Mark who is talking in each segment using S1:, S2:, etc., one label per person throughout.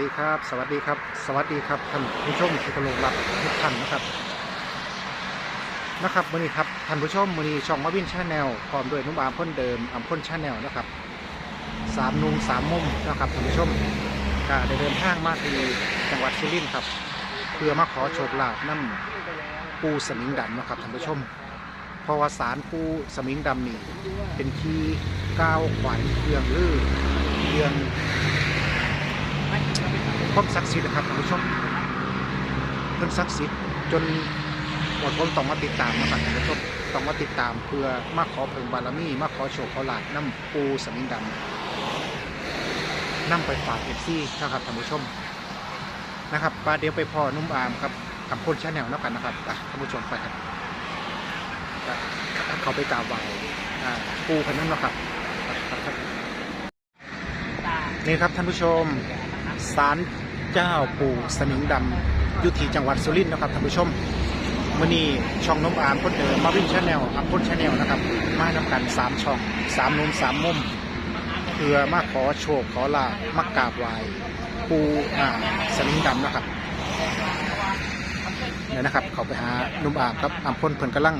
S1: ดีครับ สวัสดีครับ สวัสดีครับท่านผู้ชมที่เคารพรักทุกท่านนะครับ นะครับวันนี้ครับท่านผู้ชมวันนี้ช่องมาวินชาแนลพร้อมด้วยนุ่มอามพ่นเดิมอามพ่นชาแนลนะครับสามนุ่มสามมุมนะครับท่านผู้ชมก็ได้เดินทางมาที่จังหวัดสุรินทร์ครับ เพื่อมาขอโชคลาภน้ำปูสมิงดำนะครับท่านผู้ชมเพราะว่าสารปูสมิงดำนี่เป็นที่ก้าวขวัญเรื่องลือเรื่อง ความศักดิ์สิทธิ์นะครับท่านผู้ชมเพิ่นศักดิ์สิทธิ์จนหมดผมต้องมาติดตามนะครับท่านผู้ชมต้องมาติดตามเพื่อมาขอเพิ่งบารมีมาขอโชคขอลาภน้ำปูสมิงดำนำไปฝากเอฟซีนะครับท่านผู้ชมนะครับปาเดียวไปพ่อนุ่มอามครับกับคนชาแนลนับกันนะครับท่านผู้ชมไปครับเขาไปกราบไหว้ปูคนนั้นนะครับครับครับนี่ครับท่านผู้ชมศาล เจ้าปู่สมิงดำยุทธีจังหวัดสุรินทร์นะครับท่านผู้ชมมื่อนี้ช่องน้มอามคนเดิมมาวิ่งชาแนลอัมพ้นชาแนลนะครับ มานำกันสามช่องสามนุมสามมุมเพื่อมาขอโชคขอลาบมากราบไหว้ปู่อ่าสมิงดำนะครับเนี่ยนะครับ เขาไปหานุ่มอามครับอัมพ้นเพิ่นกำลัง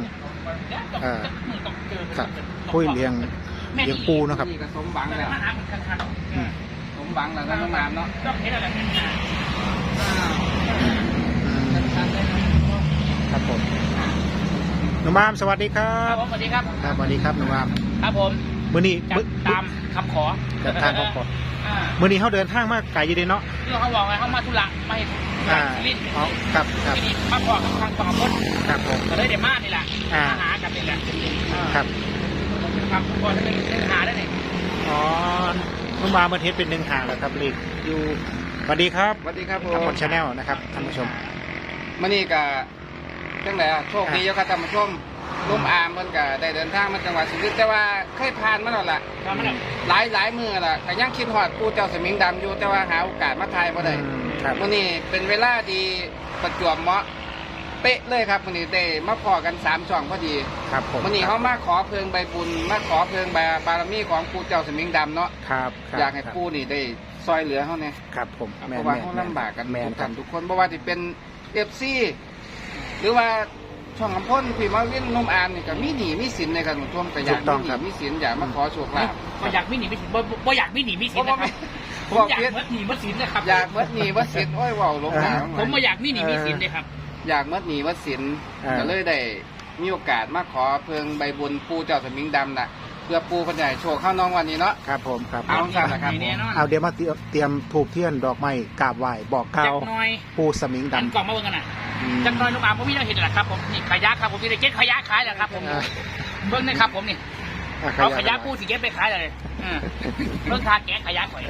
S1: เอ่อครับคุยเลี้ยงเลี้ยงปูนะครับ
S2: มหวังแล้ว
S1: อืม
S2: สมหวังแล้วก็น้องน้ำเนาะ
S1: อืม
S2: ชัดๆเลยนะ
S1: ครับผมหนุ่มอามสวัสดีครั
S3: ครับบผมสวัสดีครับ
S1: ครับสวัสดีครับหนุ่มอาม
S3: ครับผม
S1: มื้อนี้
S3: จัด
S1: มื้อ
S3: ตามคำขอ
S1: จัดทางเขาขอ
S3: อ่า
S1: มื้อนี้เขาเดินทางมาไกลอยู่เดีเนาะ
S3: เรื่องเขาบอกไงเขามาธุระมาเห็น
S1: อ่า
S3: ลิ้น
S1: อ๋อครับครับ
S3: ทีนี้มาพอกับทางฝั่งพ้น
S1: ครับผม
S3: ก็เลยเดี๋ยวมานี่แหละ
S1: อ่า
S3: มาหากันนี่แหละอ่า
S1: ครับ
S3: ครับก่อนจะเป็นเส้นหาได้ไหน
S1: อ๋อห นุ่มอามมาเทศเป็นหนึ่งทางแล้วครับลีกอยู่สวัสดีครับ
S2: สวัสดีครับผ
S1: ทาง
S2: ม
S1: คนชาแนลนะครับท่านผู้ชม
S2: มื่อนี้ก็จังไดอะโชคดีเยอะครับท่านผู้ชมลุมอามเพิ่นก็ได้เดินทางมาจังหวัดสุรินทร์แต่ว่าเคยผ่านมาแล้วล่ะ
S3: ทำมาแล้ว
S2: หลายหลายมือล่ะก็ยังคิดฮอดปู่เจ้าสมิงดำอยู่แต่ว่าหาโอกาสมาถ่ายบ่ได้
S1: อืมครับ
S2: มื่อนี้เป็นเวลาดีประจวบเหมาะ เป๊ะเลยครับมื่อนี้ได้มาพอกันสามช่องพอดี
S1: ครับผม
S2: มื่อนี้เขามาขอเพลิงใบบุญมาขอเพลิงใบบารมีของปู่เจ้าสมิงดำเนาะ
S1: ครับครับ
S2: อยากให้
S1: ครับ
S2: ปู่นี่ได้ซอยเหลือเขาเนี่ย
S1: ครับผม
S2: เพ
S1: แม่น
S2: ราะว่า
S1: แม่น
S2: เขาลำบากกัน
S1: แม่น
S2: ทุก
S1: ครั
S2: ท่า
S1: บ
S2: นทุกคนเพราะว่าที่เป็นเอฟซีหรือว่าช่องคำพ่นพี่มาวินนุ่มอามนี่ก็มีหนีมีสินในการท่วมก็อยากมีหนีมีสินอยากมาขอโชคลาภ
S3: บ่อยากไม่หนีไม่สินบ่บ่อยากไม่หนีไม่สินนะครับผ
S2: บ
S3: ม
S2: อก
S3: อยาก
S2: เพี้ยน
S3: เมื่อหนีเมื่อสินนะครับ
S2: อยากเมื่อหนีเมื่อสินโอ้ยเว้าวลงหนา
S3: ผมบ่อยากไม่หนีไม่สินเลยครับ
S2: อยากเมื่อหนีเมื่อสิน
S1: อ่า
S2: ก็เลยได้มีโอกาสมาขอเพลิงใบบุญปู่เจ้าสมิงดำน่ะ เพื่อปู่เพันใหญ่โชว์เข้าน้องวันนี้เนาะ
S1: ครับผมครับ
S2: เอาจ้ะนะครับ
S3: แน่นอน
S1: เอาเดี๋ยวมาเตรียมเตรียมถูกเทียนดอกไม้กราบไหว้บอกกล่า
S3: จั
S1: ว
S3: กหน่อย
S1: ปูสมิง
S3: ดัน
S1: ดำ
S3: กล่องมาเบิ่งกันน่ะ
S1: อืม
S3: จักหน่อยลูกอามผมมีเราเห็นแหละครับผมนี่ขยะครับผมมีแต่เก็บขยะขายแหละครับผม
S1: อ่า
S3: เบิ่งนะครับผมนี่
S1: อะ
S3: เอาขยะ
S1: ไป
S3: กู้สิเก็บไปขายเลยอืมเบิ่งทาแกะขยะข่อย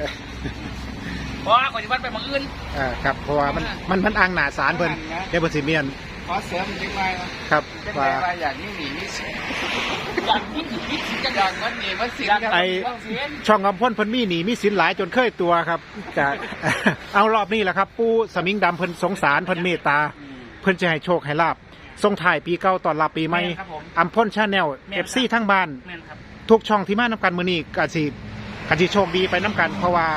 S3: เพราะว่าข่อยสิวันไปหมองอื่น
S1: อ่าครับเพราะว่ามันมันมันอ่างหนาสารเพิ่นเดี๋ยวเพิ่นสิเมียน
S2: ขอเสริมอีกหน่อยนะครับเป็น
S1: ว่า
S2: ไงว่าอยากนี่หนีมีสิน
S3: อยากนี่สินี่สิจัง
S2: อยากเมื่อหนีเมื่อสินครับ
S1: ไอ้
S3: ต้องเสียน
S1: ช่องกำพ่นเพิ่นมีหนีมีสินหลายจนเคยตัวครับจะเอารอบนี้แหละครับ ปูสมิงดำเพิ่นสงสารเพิ่นเมตตา เพิ่นจะให้โชคให้ลาบส่งถ่ายปีเก่าตอนรับปีใหม่
S3: แม่นครับผม
S1: อัมพ่นชาแนล
S3: แม่
S1: เอนฟ
S3: ครับ
S1: ซีทั้งบ้าน
S3: แม่นครับ
S1: ทุกช่องที่มานํกันมื้อนี้ก็สิก็สิโชคดีไปนํกัน เพราะว่า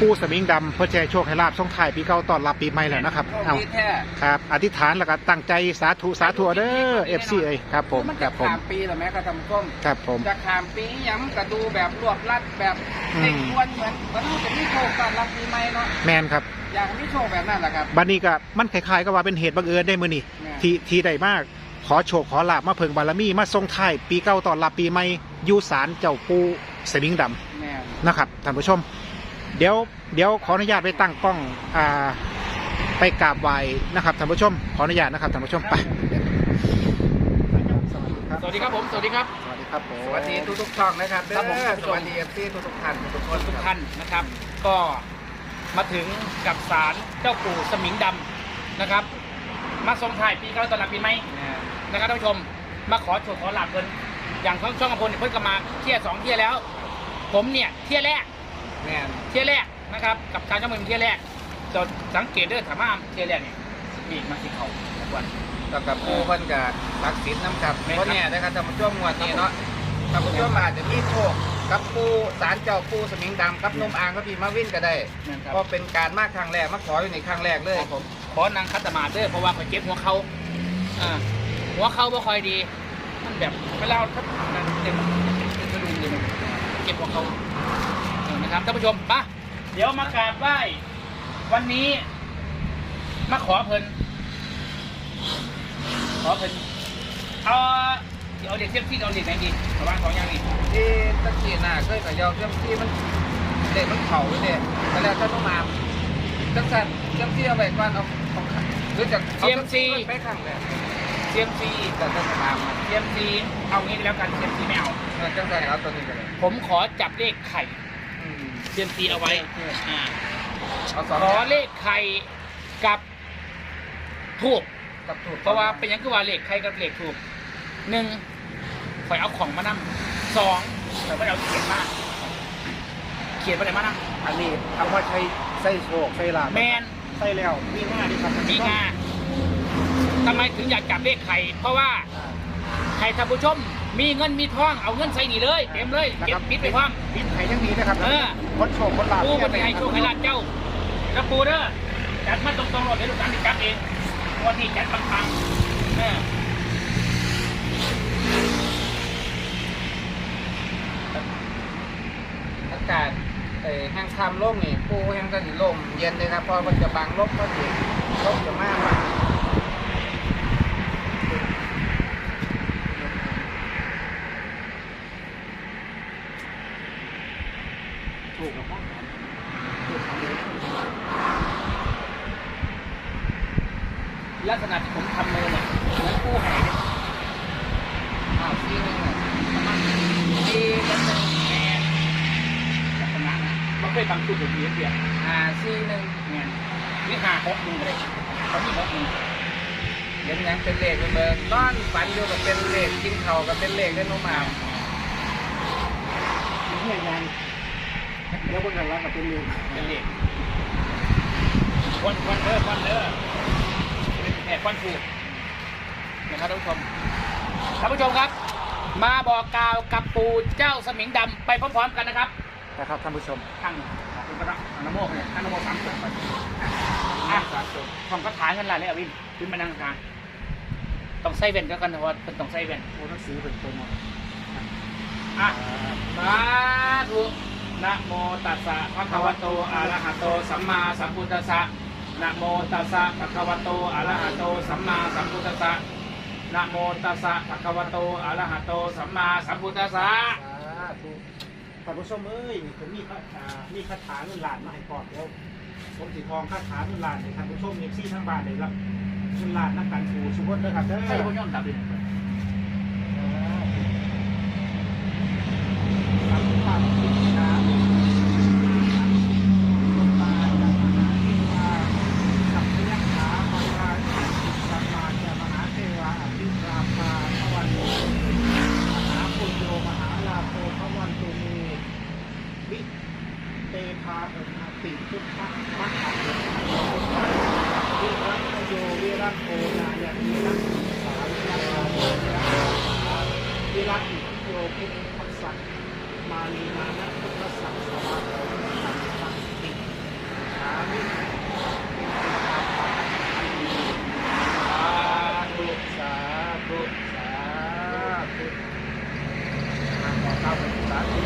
S1: ปูสมิงดำเพิ่นจะให้โชคให้ลาบส่งถ่ายปีเก่าตอนรับปีใหม่แล้วนะครับ
S2: โชค
S1: เอา
S2: ดีแท้
S1: ครับ อธิษฐานแล้วก็ตั้งใจสาธุสาธุเด้อเอฟซีเอ้ยครับผม
S2: มัน
S1: ค
S2: จะ
S1: รับผม
S2: ขามปีหรือแม้กระทำก้ม
S1: ครับผม
S2: จะขามปีย้ำกระดูแบบรวบรัดแบบ
S1: อืม
S2: เด็กควรเหมือนมันจะมีโชคตอนรับปีใหม่เนาะ
S1: แมนครับ
S2: อยากให้มีโชคแบบนั้นแหละครับ
S1: บัดนี้ก็มันคล้ายๆก็ว่าเป็นเหตุบังเอิญได้มื้อนี้
S2: แม่
S1: ที่ที่ได้มาก ขอโชคขอลาบมาเพิงบารมีมาทรงท้ายปีเก่าตอนรับปีใหม่อยู่ศาลเจ้าปู่สมิงดำ
S2: แม่
S1: นะครับท่านผู้ชม เดี๋ยวเดี๋ยวขออนุญาตไปตั้งกล้องอ่าไปกราบไหว้นะครับท่านผู้ชม ขออนุญาตนะครับท่านผู้ชมไปสวัสดีครับ
S3: สวัสดีครับผม สวัสดีครับ
S1: สวัสดีครับผม
S2: สวัสดีทุกทุกๆช่องนะครับเด้
S3: ครับผม
S2: อสวัสดีเอฟซีทุกทุกๆท่านทุกๆคน
S3: ทุกท่านนะครับ ก็มาถึงกับศาลเจ้าปู่สมิงดำนะครับ มาทรงถ่ายปีเก่าตอนรับปีใหม่
S2: แม่
S3: นะครับท่านผู้ชม มาขอโชคขอลาบเพิ่นอย่างช่องช่องของพลเนี่ยเพิ่นก็มาเที่ยสองเที่ยแล้ว ผมเนี่ยเที่ยแรก
S2: แม่
S3: เที่ยแรกนะครับ กับการช่องมือเที่ยแรกจะสังเกตเด้อถามว่าเที่ยแรกเนี่ยมีมาสิเขาทุกวัน
S2: แล้วกับปูเพิ่นกับศักดิ์สิทธิ์น้ำกับ
S3: แม่น
S2: เพราะเนี่ยนะครับท่านผู้ชมงวดนี้เนาะท่านผู้ชมอาจจะมีโชคกับปูสารเจ้าปูสมิงดำกับนุ่มอ่างกับพี่มาวินก็ได้
S3: นั่นครับ
S2: เพราะเป็นการมาครั้งแรกมาขออยู่ในครั้งแรกเลย
S3: ครับผมขอนางคัตมาดเด้อเพราะว่าเขาเจ็บหัวเขาอ่าหัวเขาไม่ค่อยดีมันแบบเวลาถ้ามันเต็มเป็นกระดูกเลยมันเจ็บหัวเขาเออ นะครับท่านผู้ชมมาเดี๋ยวมากราบไหว้วันนี้ มาขอเพิ่นขอเพิ่นเอาเดี๋ยวเอาเด็กเทียบที่เอาเด็กไหนดีระหว่างสองอย่างนี้
S2: ที่ตะกี้น่ะเคยกับยอมเจ้าที่มันเด็กมันเข่าเลยเด็กแต่แล้วถ้าต้องมาจังสันเจ้าที่เอาไปก่อนเอาเอาหรือจากเอาจ้าที่ไปครั้งแรก
S3: เซียมซี
S2: แต่ถ้าต้องมา
S3: เซียมซีเอางี้แล้วกันเซียมซีไม่เอา
S2: เออจังสันเอาตัวนี้ไปเลย
S3: ผมขอจับเลขไข่
S2: อืม
S3: เซียมซีเอาไว้อ่า
S2: เอาสอง
S3: ขอเลขไข่กับถูก
S2: กับถูก
S3: เพราะว่าเป็นหยังคือว่าเลขไข่กับเลขถูกหนึ่งข่อยเอาของมานั่สองแต่ไม่ได้เอาเขียนมาเขียนไปไหนมานั่
S1: อันนี้คำว่าใช้ไส้โชคไส้ลาบ
S3: แมน
S1: ไส้แล้วมีหน้าดีครับ
S3: มีงาทำไมถึงอยากจับเลขไข่ เพราะว่าไข่ท่านผู้ชม มีเงินมีทองเอาเงินใส่นี่เลย เต็มเลยเก็บปิดไปพร้อม
S1: ปิดไข่ยังดีนะครับ
S3: เออ
S1: คนโชคคนลาบ
S3: ปูมันให้โชคให้ลาบเจ้าแล้วปูเด้อจัดมาตรงๆรถเดี๋ยวลูกหลานจะจับเองวันนี้จัดปังๆเออ
S2: อากาศเอ่อแห้งคำร่มนี่ปูแห้งก็สิลมเย็นเลยครับเพราะมันจะบังลมก็สิลมจะมากกว่า
S1: ถูกกับพ่อ
S3: ลักษณะที่ผมทำเลยเนี่ยเหมือนปูหายเลย
S2: อ้าวซีนึงอะ
S3: ดีแล้วเป็นแมนลักษณะนะมันเคยบางชุดแบบนี้เดียว
S2: อ่าซีนึง
S3: แมนนี่หาหกหนึ่งก็ได้เขามีหกหนึ่ง
S2: เห็นหยังเป็นเลขเป็นเบอร์นอนฝันอยู่กับเป็นเลขกินเขาวกับเป็นเลขได้นุ่มอ่าง
S1: เฮียยังเดี๋ยวพ วกกันแล้วกับเป็นเรื่อง
S3: เป็นเลขควันควันเด้อควันเด้อเป็นแผควันถูกนะครับท่านผู้ชมท่านผู้ชมครับ มาบอกกล่าวกับปู่เจ้าสมิงดำไปพร้อมๆกันนะครับ
S1: นะครับท่านผู้ชม
S3: ทั้งคุณพระอนุโมกเนี่ยอนุโมสามจบไปอะของก็ถายเงินหลายเลยอะวินขึ้นมานั่งกลางต้องใส่เว่นก็กันเพราะว่าเป็นต้องใส่เว่น
S1: โอ้หนังสือเป็นตัวหมด
S3: อะสาธุ นะโมตัสสะภะคะวะโตอะระหะโตสัมมาสัมพุทธัสสะนะโมตัสสะภะคะวะโตอะระหะโตสัมมาสัมพุทธัสสะนะโมตัสสะภะคะวะโตอะระหะโตสัมมาสัมพุทธัสสะ
S1: สาธุท่านผู้ชมเอ้ยนี่ผมมีคาถามีคาถาเงินล้านมาให้ก่อนเดี๋ยวผมสีทองคาถาเงินล้านให้ท่านผู้ชมเอฟซีทั้งบ้านเลยครับเงินล้านนักการสู่สุขนเด้อครับเด้อ
S3: ใช่พวกย่อมดับดิ
S1: ครับความคิดนะลงมาจากมหาเทวาสัพพยัคฆาปวาสัมมาจะมหาเทวาอภิราภาพวันโตมหาปุญโยมหาลาโภพวันตุเมวิเตพาอุณติพุทธมัคคะวิรัตโยวิรัตโอนายะวิรัตสาวิรัตโอวิรัตวิรัตโยพุทธัสสะ มาลีมานะพุทธสังสวาโตสังสังติสามิสาธุสาธุสาธุทางขอข้าวเป็นสาธุ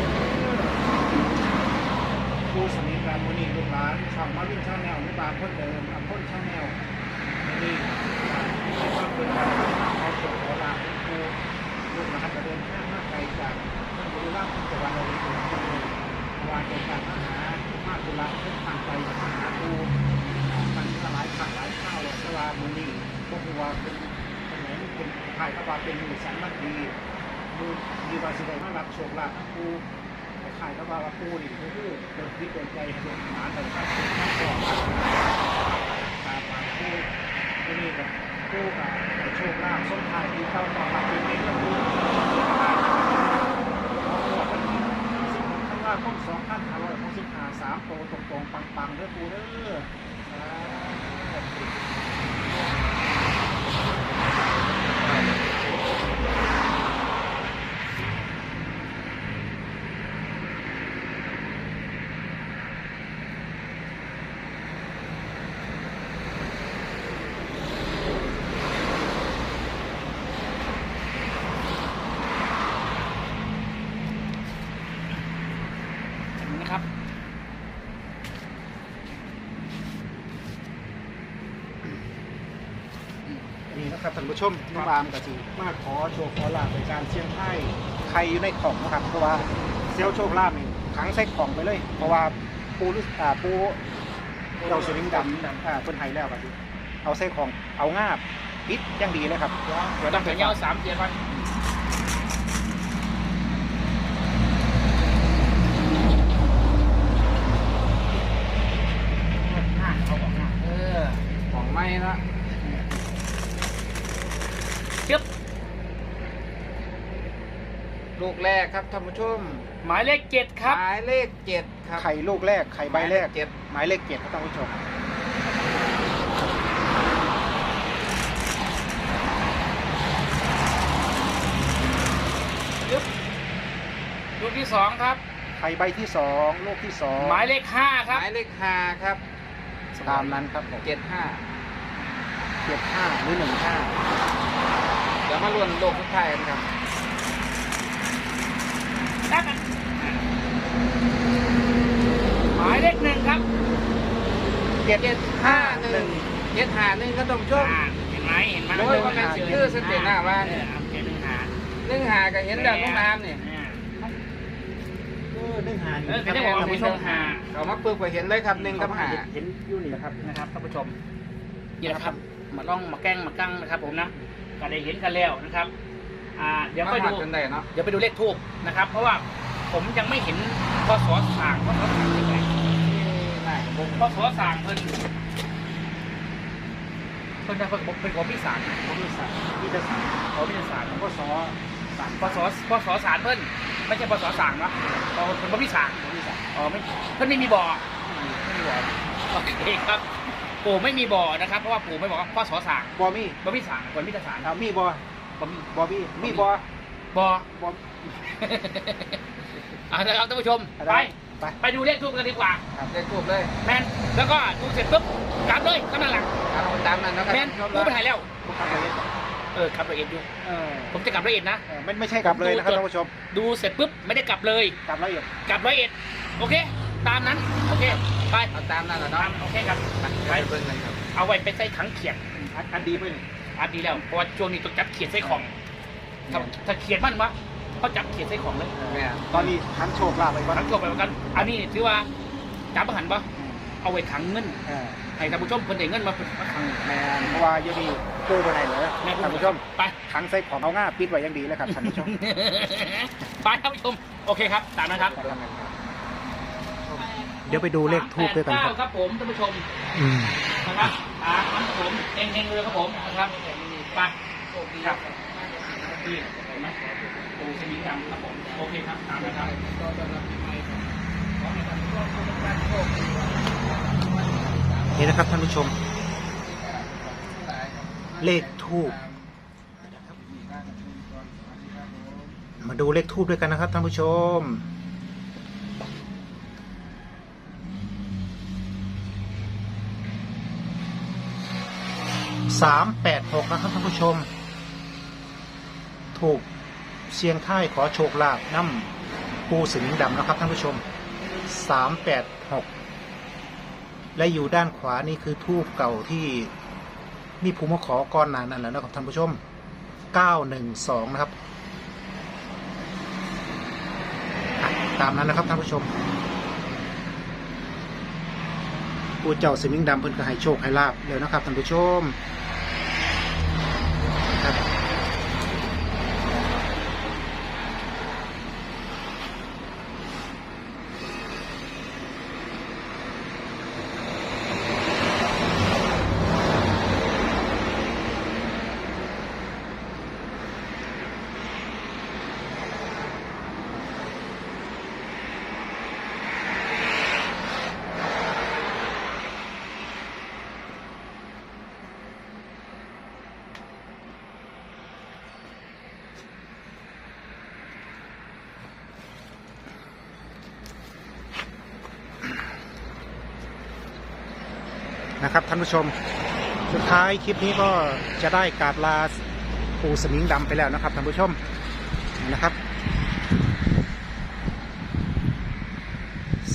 S1: ผู้สนิทการมุนีลูกหลานช่องมาวิ่งชาแนลนุบาลคนเดิมอัมพ้นชาแนลนี่ให้ความเป็นการเอาตัวขอลาเป็นครูลูกหลานจะเดินทางมาไกลจากท่านบุรีรัมย์จังหวัดเราเองวานเป็นการมาหามาตุลาเพื่อทางไปมาหาครูมันหลายขังหลายข้า วามุนีพวกว่าเป็นเป็นไหนเป็นขายกระบาเป็นมือสันมัดดีมือดีวาสิได้มารับโชคลาภครูขายกระบาว่าครูนี่ก็คือเดินพิษเดินใจเดินหมาเดินข้าวข้าวก่อนตาปากครูที่นี่กับครูกับโชคลาภส้มทายที่เข้าต่อมาเป็นเด็กแล้วครูว่าคมสองพันห้าร้อยหกสิบห้าสามโตตรงๆปังๆเด้อปูเด้อ すごい。 ผู้ชมน้องอามก็สิมาขอโชคขอลาบในการเชียงไทยใครอยู่ในของนะครับเพราะว่าเซลโชคลาบนี่ขังใส่ของไปเลย เพราะว่าปูฤาษีอ่าปูเราสลิงดำอ่าเพิ่นไห้แล้วก็สิเอาใส่ของเอางาบปิดอย่างดีเลยครับ
S3: เดี๋ยวต้องเขียนยาวสามเจ็ดวัน
S1: เอาของงาบ
S2: เออของไม่ละ
S3: จึ๊บ
S2: ลูกแรกครับท่านผู้ชม
S3: หมายเลขเจ็ดครับ
S2: หมายเลขเจ็ดครับ
S1: ไข่ลูกแรก ไข่ใบแรก
S2: เจ็ด
S1: หมายเลขเจ็ดครับท่านผู้ชม
S3: จึ๊บลูกที่สองครับ
S1: ไข่ใบที่สองลูกที่สอง
S3: หมายเลขห้า
S2: ห
S3: ครับ
S2: มายเลขห้าครับ
S1: ตามนั้นครับผม
S2: เจ็ดห้า
S1: เจ็ดห้าหรือหนึ่งห้า
S2: เดี๋ยวมาล้วนโลกสุดท้ายกันครับ
S3: ได้กันหมายเลขหนึ่งครับ
S1: เจ็ด
S2: เจ็ดห้าหนึ่งเจ็ดห้าหนึ่งก็ต้องชม
S3: อ่าเห็นไหมเห็นไหม
S2: โอ้ยว่ามันชื่อสเตน่าว่า
S3: เออเอาเจ็ดหนึ่งหา
S2: หนึ่งหาก็เห็นแล้วน้องน้ำนี่
S3: อ่า
S1: เออหนึ่งห้า
S3: เออก็ได้บอกว่าเป็นหนึ่งหา
S2: เขามาปึกไปเห็นเลยครับหนึ่งกับหา
S1: เห็นอยู่นี่นะครับ
S3: นะครับท่านผู้ชมนี่นะครับมาล่องมาแกล้งมากั้งนะครับ ผมนะก็ได้เห็นกันแล้วนะครับ อ่า เดี๋ยวไป
S2: มา
S3: ดู
S2: หาจนได้เนาะ
S3: เดี๋ยวไปดูเลขทูบนะครับ เพราะว่าผมยังไม่เห็นพศสั่งพศสั่งยังไง
S2: น่า ผม
S3: พศสั่งเพิ่นเพิ่นจะเป็นเป็นของพี่สาร
S1: ผมมีสามที่จะสาม
S3: ของพี่สาร
S1: ผมก็ซอสาม
S3: พศพศสารเพิ่นไม่ใช่พศสั่งเนาะเพราะเป็นของพี่สาร
S1: ผมมีสาม
S3: อ๋อไม่เพิ่นไม่มีบ่อไม่มีบ่อโอเคครับปู่ไม่มีบ่อนะครับเพราะว่าปู่ไม่บอกว่าพศสั่ง
S1: บอมี่
S3: บ่พี่สารคนพี่สาร
S1: เอามีบอ
S3: บ่มี
S1: บอมี่มีบอ
S3: บ่อ
S1: บอ
S3: เอาละครับท่านผู้ชม
S1: อะไร
S3: ไป
S1: ไป
S3: ไปดูเลขทูบกันดีกว่า
S2: ได้ทูบเลย
S3: แมนแล้วก็ดูเสร็จปุ๊บกลับเลยกำลังหลัง
S2: เอาตามนั้นนะครับ
S3: แมน
S2: ชม
S3: กูไปถ่ายแล้ว
S1: ผมทำเลย
S3: เออขับละเอียดอยู่
S1: เออ
S3: ผมจะกลับละเอียดนะ
S1: เออไม่ไม่ใช่กลับเลยนะครับท่านผู้ชม
S3: ดูเสร็จปุ๊บไม่ได้กลับเลย
S1: กลับละเอียด
S3: กลับละเอียดโอเค ตามนั้นโอเคไป
S2: เอาตามนั้นนะ
S3: ตา
S2: เนาะ
S3: มโอเคครับ
S2: ไป
S3: ไป
S2: เบิ่งกันครับ
S3: เอาไว้ไปใส่ถังเขียน
S1: อันอันดีไปเลย
S3: อันนี้แล้วเพราะว่าช่วงนี้ต้องจับเขียนใส่ของถ้าถ้าเขียนมันวะ เขาจับเขียนใส่ของเลย
S2: แม่
S1: ตอนนี้ทั้งโชคลาภไปก่อน
S3: ถังจบไปเหมือนกัน อันนี้ถือว่าจับประหันปะเอาไว้ขังเงิน
S1: เออ
S3: ให้ท่านผู้ชมเพิ่นได้เงินมามาขัง
S1: แมนเพราะว่าเดี๋ยวนี้กู้ไปไหนเลย
S3: แม่
S1: ท่านผู้ชม
S3: ไป
S1: ทั้งใส่ของเอาง่าปิดไว้อยังดีเลยครับท่านผู้ชม
S3: ไปท่านผู้ชมโอเคครับตามนั้นครับ
S1: เดี๋ยวไปดูเลขทูบด้วยกันครับ
S3: แปเาครับผมท่านผู้ชม
S1: อืม
S3: นะครับอ่าครับผมเองเองเลยครับผมนะครับไปครับ นี่เห็นไหมปูสมิงดำครับผมโอเคครับตามนะครับ
S2: ก็จะรับผิดชอบครับขอให้ท่า
S1: นี่นะครับท่านผู้ชม เลขทูบมาดูเลขทูบด้วยกันนะครับท่านผู้ชมสามแปดหกนะครับท่านผู้ชม ถูก เสียงท้ายขอโชคลาภน้ำปูสิงดำนะครับท่านผู้ชมสามแปดหกและอยู่ด้านขวานี่คือทูบเก่าที่มีภูมิขอก้อนนานนั่นแหละนะครับท่านผู้ชม 912 นะครับ ตามนั้นนะครับท่านผู้ชมปูเจ้าสมิงดำเพิ่นก็ให้โชคให้ลาบเลยนะครับท่านผู้ชม ครับท่านผู้ชม สุดท้ายคลิปนี้ก็จะได้กาบลาปูสมิงดำไปแล้วนะครับท่านผู้ชมนะครับ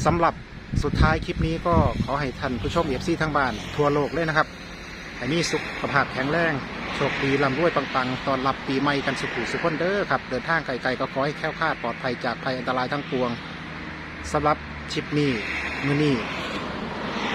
S1: สำหรับสุดท้ายคลิปนี้ก็ขอให้ท่านผู้ชมเอฟซีทั้งบ้านทั่วโลกเลยนะครับให้มีสุขภาพแข็งแรงโชคดีลำรวยปังๆ ตอนรับปีใหม่กันสุขุสุขคนเด้อครับ เดินทางไกลๆก็ขอให้แค้วคลาดปลอดภัยจากภัยอันตรายทั้งปวงสำหรับชิปนี้มือนี้